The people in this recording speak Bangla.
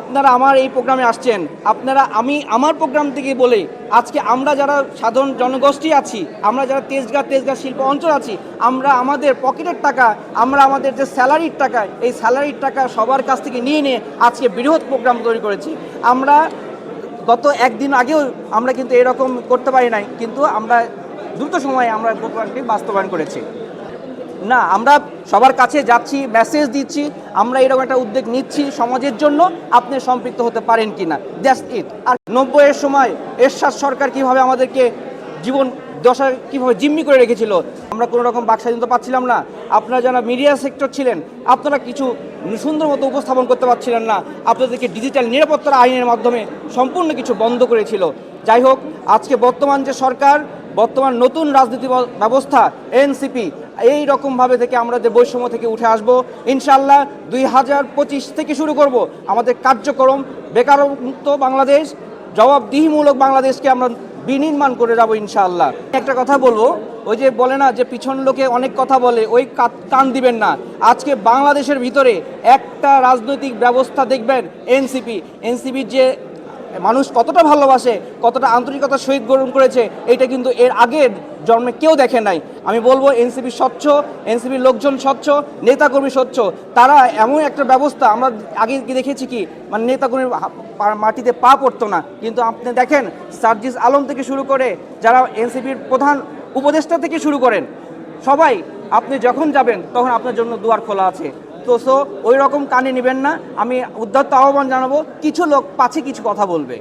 আপনারা আমার এই প্রোগ্রামে আসছেন, আপনারা আমি আমার প্রোগ্রাম থেকে বলে, আজকে আমরা যারা সাধারণ জনগোষ্ঠী আছি, আমরা যারা তেজগাঁ তেজগাঁ শিল্প অঞ্চল আছি, আমরা আমাদের পকেটের টাকা, আমরা আমাদের যে স্যালারির টাকা, এই স্যালারির টাকা সবার কাছ থেকে নিয়ে নিয়ে আজকে বৃহৎ প্রোগ্রাম তৈরি করেছি। আমরা গত একদিন আগেও আমরা কিন্তু এরকম করতে পারি নাই, কিন্তু আমরা দ্রুত সময়ে আমরা প্রোগ্রামটি বাস্তবায়ন করেছি। না, আমরা সবার কাছে যাচ্ছি মেসেজ দিচ্ছি, আমরা এরকম একটা উদ্যোগ নিচ্ছি সমাজের জন্য, আপনি সম্পৃক্ত হতে পারেন কি না দ্যাটস ইট আর নব্বইয়ের সময় এরশাদ সরকার কীভাবে আমাদেরকে জীবন দশা কীভাবে জিম্মি করে রেখেছিল, আমরা কোনো রকম বাক স্বাধীনতা পাচ্ছিলাম না। আপনারা যারা মিডিয়া সেক্টর ছিলেন, আপনারা কিছু সুন্দর মতো উপস্থাপন করতে পারছিলেন না। আপনাদেরকে ডিজিটাল নিরাপত্তার আইনের মাধ্যমে সম্পূর্ণ কিছু বন্ধ করেছিল। যাই হোক, আজকে বর্তমান যে সরকার, বর্তমান নতুন রাজনীতি ব্যবস্থা, এনসিপি, এই রকমভাবে থেকে আমরা যে বৈষম্য থেকে উঠে আসব ইনশাল্লাহ দুই হাজার পঁচিশ থেকে শুরু করব আমাদের কার্যক্রম বেকারমুক্ত বাংলাদেশ, জবাবদিহিমূলক বাংলাদেশকে আমরা বিনির্মাণ করে যাব ইনশাআল্লাহ। একটা কথা বলব, ওই যে বলে না যে পিছন লোকে অনেক কথা বলে, ওই কান দিবেন না। আজকে বাংলাদেশের ভিতরে একটা রাজনৈতিক ব্যবস্থা দেখবেন, এনসিপি, এনসিপির যে মানুষ কতটা ভালোবাসে, কতটা আন্তরিকতার সহিত গ্রহণ করেছে এটা কিন্তু এর আগের জন্মে কেউ দেখে নাই। আমি বলব এনসিপি স্বচ্ছ, এনসিপির লোকজন স্বচ্ছ, নেতাকর্মী স্বচ্ছ, তারা এমন একটা ব্যবস্থা, আমরা আগে কি দেখেছি কি মানে নেতাকর্মীর হা- মাটিতে পা পড়তো না। কিন্তু আপনি দেখেন, সার্জিস আলম থেকে শুরু করে যারা এনসিপির প্রধান উপদেষ্টা থেকে শুরু করেন, সবাই আপনি যখন যাবেন, তখন আপনার জন্য দুয়ার খোলা আছে। তো সো ওই রকম কানে নেবেন না। আমি উদ্যত্ত আহ্বান জানাব, কিছু লোক পাছে কিছু কথা বলবে।